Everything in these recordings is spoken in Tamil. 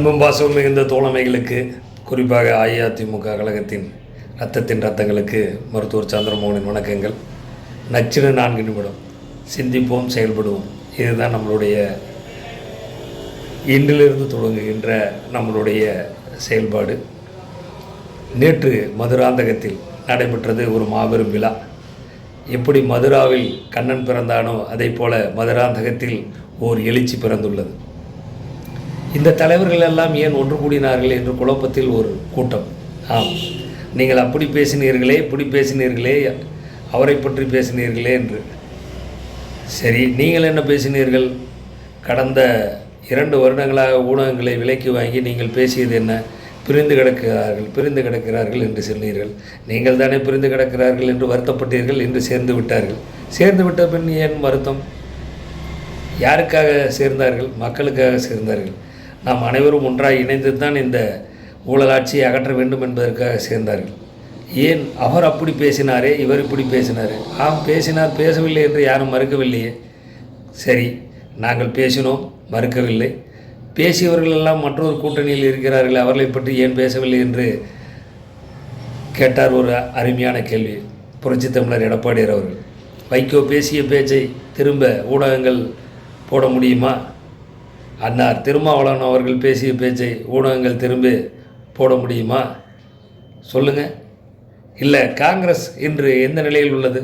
பாசம் மிகுந்த தோழமைகளுக்கு குறிப்பாக அஇஅதிமுக கழகத்தின் ரத்தத்தின் ரத்தங்களுக்கு மருத்துவர் சந்திரமோகனின் வணக்கங்கள். நச்சின நான்கு நிமிடம். சிந்திப்போம் செயல்படுவோம். இதுதான் நம்மளுடைய இன்றிலிருந்து தொடங்குகின்ற நம்மளுடைய செயல்பாடு. நேற்று மதுராந்தகத்தில் நடைபெற்றது ஒரு மாபெரும் விழா. எப்படி மதுராவில் கண்ணன் பிறந்தானோ அதே போல மதுராந்தகத்தில் ஓர் எழுச்சி பிறந்துள்ளது. இந்த தலைவர்கள் எல்லாம் ஏன் ஒன்று கூடினார்கள் என்று குழப்பத்தில் ஒரு கூட்டம். ஆம். நீங்கள் அப்படி பேசினீர்களே இப்படி பேசினீர்களே அவரை பற்றி பேசினீர்களே என்று. சரி நீங்கள் என்ன பேசினீர்கள்? கடந்த இரண்டு வருடங்களாக ஊடகங்களை விலைக்கு வாங்கி நீங்கள் பேசியது என்ன? பிரிந்து கிடக்கிறார்கள் பிரிந்து கிடக்கிறார்கள் என்று சொன்னீர்கள். நீங்கள் தானே பிரிந்து கிடக்கிறார்கள் என்று வருத்தப்பட்டீர்கள் என்று சேர்ந்து விட்டார்கள். சேர்ந்து விட்ட பின் ஏன் வருத்தம்? யாருக்காக சேர்ந்தார்கள்? மக்களுக்காக சேர்ந்தார்கள். நாம் அனைவரும் ஒன்றாக இணைந்து தான் இந்த ஊழலாட்சியை அகற்ற வேண்டும் என்பதற்காக சேர்ந்தார்கள். ஏன்? அவர் அப்படி பேசினாரே இவர் இப்படி பேசினார். ஆம் பேசினார் பேசவில்லை என்று யாரும் மறுக்கவில்லையே. சரி நாங்கள் பேசினோம் மறுக்கவில்லை. பேசியவர்கள் எல்லாம் மற்றொரு கூட்டணியில் இருக்கிறார்கள் அவர்களை பற்றி ஏன் பேசவில்லை என்று கேட்டார் ஒரு அருமையான கேள்வி. புரட்சித் தமிழர் எடப்பாடியார் அவர்கள். வைகோ பேசிய பேச்சை திரும்ப ஊடகங்கள் போட முடியுமா? அன்னார் திருமாவளவன் அவர்கள் பேசிய பேச்சை ஊடகங்கள் திரும்ப போட முடியுமா? சொல்லுங்கள் இல்லை காங்கிரஸ் இன்று எந்த நிலையில் உள்ளது?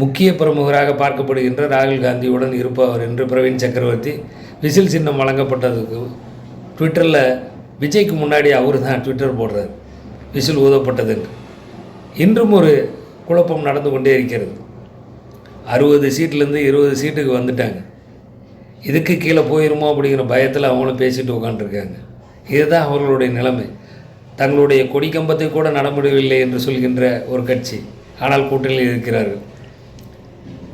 முக்கிய பிரமுகராக பார்க்கப்படுகின்ற ராகுல் காந்தியுடன் இருப்பவர் என்று பிரவீன் சக்கரவர்த்தி விசில் சின்னம் வழங்கப்பட்டதுக்கு ட்விட்டரில் விஜய்க்கு முன்னாடி அவர் தான் ட்விட்டர் போடுறார். விசில் ஊதப்பட்டது என்று இன்றும் ஒரு குழப்பம் நடந்து கொண்டே இருக்கிறது. அறுபது சீட்லேருந்து இருபது சீட்டுக்கு வந்துட்டாங்க. இதுக்கு கீழே போயிருமோ அப்படிங்கிற பயத்தில் அவங்களும் பேசிட்டு உட்காந்துருக்காங்க இதுதான் அவர்களுடைய நிலைமை. தங்களுடைய கொடி கம்பத்தை கூட நடமிடவில்லை என்று சொல்கின்ற ஒரு கட்சி. ஆனால் கூட்டணியில் இருக்கிறார்கள்.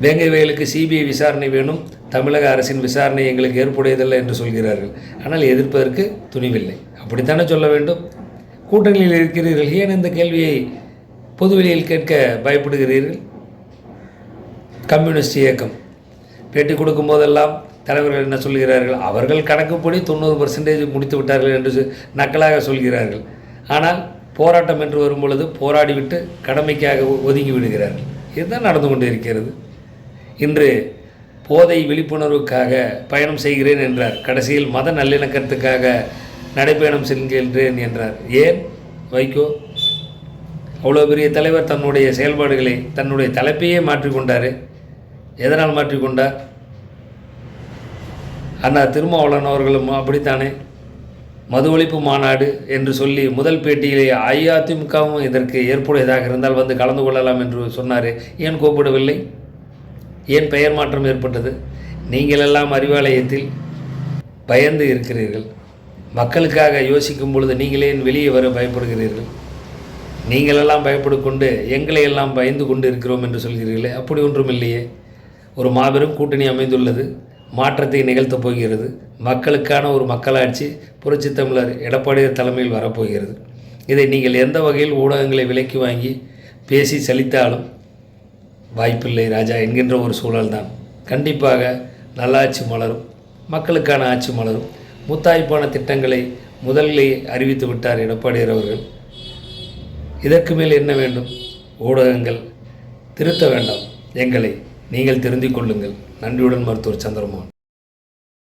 வேங்கை வயலுக்கு சிபிஐ விசாரணை வேணும். தமிழக அரசின் விசாரணை எங்களுக்கு ஏற்புடையதில்லை என்று சொல்கிறார்கள். ஆனால் எதிர்ப்பதற்கு துணிவில்லை. அப்படித்தானே சொல்ல வேண்டும்? கூட்டணியில் இருக்கிறீர்கள். ஏன் இந்த கேள்வியை பொதுவெளியில் கேட்க பயப்படுகிறீர்கள்? கம்யூனிஸ்ட் இயக்கம். பேட்டி கொடுக்கும் போதெல்லாம் தலைவர்கள் என்ன சொல்கிறார்கள் அவர்கள் கணக்குப்படி தொண்ணூறு பர்சன்டேஜ் முடித்து விட்டார்கள் என்று நக்கலாக சொல்கிறார்கள். ஆனால் போராட்டம் என்று வரும்பொழுது போராடிவிட்டு கடமைக்காக ஒதுங்கி விடுகிறார்கள். இதுதான் நடந்து கொண்டு இருக்கிறது. இன்று போதை விழிப்புணர்வுக்காக பயணம் செய்கிறேன் என்றார். கடைசியில் மத நல்லிணக்கத்துக்காக நடைப்பயணம் செல்கின்றேன் என்றார். ஏன்? வைகோ அவ்வளோ பெரிய தலைவர் தன்னுடைய செயல்பாடுகளை தன்னுடைய தலைப்பையே மாற்றிக்கொண்டார். எதனால் மாற்றிக்கொண்டார்? அண்ணா திருமாவளவன் அவர்களும் அப்படித்தானே? மது ஒழிப்பு மாநாடு என்று சொல்லி முதல் பேட்டியிலே அஇஅதிமுகவும் இதற்கு ஏற்புடையதாக இருந்தால் வந்து கலந்து கொள்ளலாம் என்று சொன்னார். ஏன் கூப்பிடவில்லை? ஏன் பெயர் மாற்றம் ஏற்பட்டது? நீங்களெல்லாம் அறிவாலயத்தில் பயந்து இருக்கிறீர்கள். மக்களுக்காக யோசிக்கும் பொழுது நீங்களே ஏன் வெளியே வர பயப்படுகிறீர்கள். நீங்களெல்லாம் பயப்படுக்கொண்டு எங்களை எல்லாம் பயந்து கொண்டு இருக்கிறோம் என்று சொல்கிறீர்களே. அப்படி ஒன்றும் இல்லையே. ஒரு மாபெரும் கூட்டணி அமைந்துள்ளது. மாற்றத்தை நிகழ்த்தப் போகிறது. மக்களுக்கான ஒரு மக்களாட்சி புரட்சி தமிழர் எடப்பாடியார் தலைமையில் வரப்போகிறது. இதை நீங்கள் எந்த வகையில் ஊடகங்களை விலைக்கு வாங்கி பேசி சலித்தாலும் வாய்ப்பில்லை ராஜா என்கின்ற ஒரு சூழல்தான். கண்டிப்பாக நல்லாட்சி மலரும். மக்களுக்கான ஆட்சி மலரும். முத்தாய்ப்பான திட்டங்களை முதலிலே அறிவித்து விட்டார் எடப்பாடியார் அவர்கள். இதற்கு மேல் என்ன வேண்டும்? ஊடகங்கள் திருத்த வேண்டாம். எங்களை நீங்கள் தெரிந்து கொள்ளுங்கள். நன்றியுடன் மருத்துவர் சந்திரமோகன்.